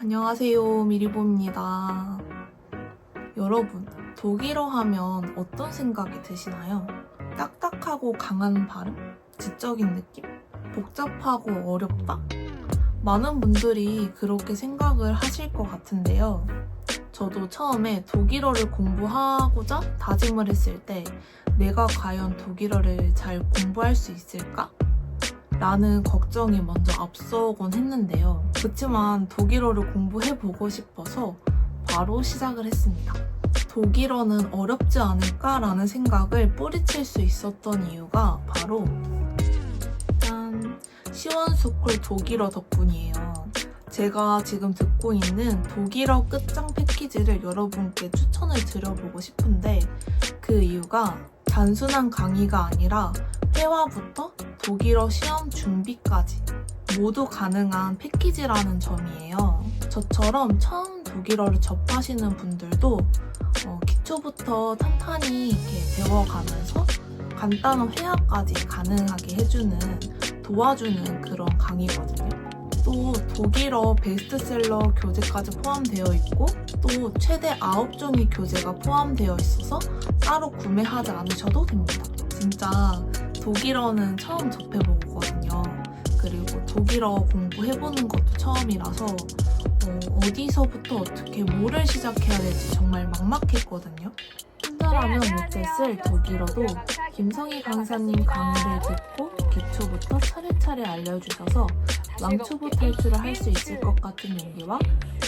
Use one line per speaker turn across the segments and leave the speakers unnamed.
안녕하세요. 미리보입니다. 여러분, 독일어 하면 어떤 생각이 드시나요? 딱딱하고 강한 발음? 지적인 느낌? 복잡하고 어렵다? 많은 분들이 그렇게 생각을 하실 것 같은데요. 저도 처음에 독일어를 공부하고자 다짐을 했을 때 내가 과연 독일어를 잘 공부할 수 있을까? 라는 걱정이 먼저 앞서곤 했는데요. 그렇지만 독일어를 공부해보고 싶어서 바로 시작을 했습니다. 독일어는 어렵지 않을까라는 생각을 뿌리칠 수 있었던 이유가 바로 짠 시원스쿨 독일어 덕분이에요. 제가 지금 듣고 있는 독일어 끝장 패키지를 여러분께 추천을 드려보고 싶은데 그 이유가 단순한 강의가 아니라 회화부터 독일어 시험 준비까지 모두 가능한 패키지라는 점이에요. 저처럼 처음 독일어를 접하시는 분들도 어, 기초부터 탄탄히 이렇게 배워가면서 간단한 회화까지 가능하게 해주는 도와주는 그런 강의거든요. 또 독일어 베스트셀러 교재까지 포함되어 있고 또 최대 9종의 교재가 포함되어 있어서 따로 구매하지 않으셔도 됩니다. 진짜 독일어는 처음 접해보거든요. 그리고 독일어 공부해보는 것도 처음이라서 어, 어디서부터 어떻게 뭐를 시작해야 될지 정말 막막했거든요. 혼자라면 못했을 독일어도 김성희 강사님 강의를 듣고 기초부터 차례차례 알려주셔서 왕초보 탈출을 할 수 있을 것 같은 용기와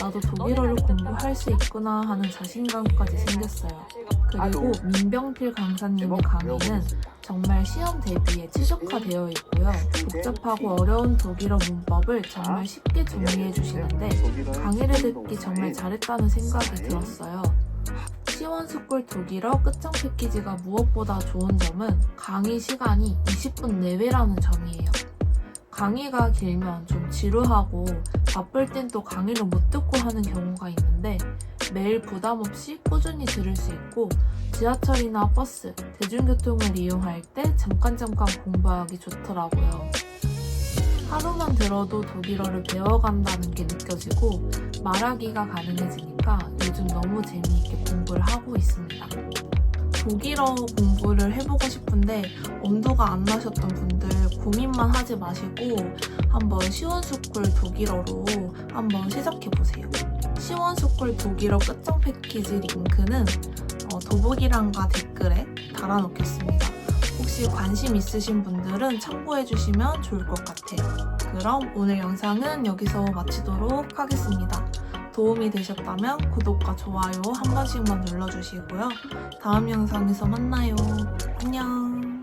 나도 독일어를 공부할 수 있구나 하는 자신감까지 생겼어요. 그리고 민병필 강사님의 강의는 정말 시험 대비에 최적화되어 있고요. 복잡하고 어려운 독일어 문법을 정말 쉽게 정리해 주시는데 강의를 듣기 정말 잘했다는 생각이 들었어요. 시원스쿨 독일어 끝장 패키지가 무엇보다 좋은 점은 강의 시간이 20분 내외라는 점이에요. 강의가 길면 좀 지루하고 바쁠 땐 또 강의를 못 듣고 하는 경우가 있는데 매일 부담 없이 꾸준히 들을 수 있고 지하철이나 버스, 대중교통을 이용할 때 잠깐 잠깐 공부하기 좋더라고요. 하루만 들어도 독일어를 배워간다는 게 느껴지고 말하기가 가능해지니까 요즘 너무 재미있게 공부를 하고 있습니다. 독일어 공부를 해보고 싶은데 엄두가 안 나셨던 분들 고민만 하지 마시고 한번 시원스쿨 독일어로 한번 시작해보세요. 시원스쿨 독일어 끝장 패키지 링크는 어, 더보기란과 댓글에 달아놓겠습니다. 혹시 관심 있으신 분들은 참고해주시면 좋을 것 같아요. 그럼 오늘 영상은 여기서 마치도록 하겠습니다. 도움이 되셨다면 구독과 좋아요 한 번씩만 눌러주시고요. 다음 영상에서 만나요. 안녕.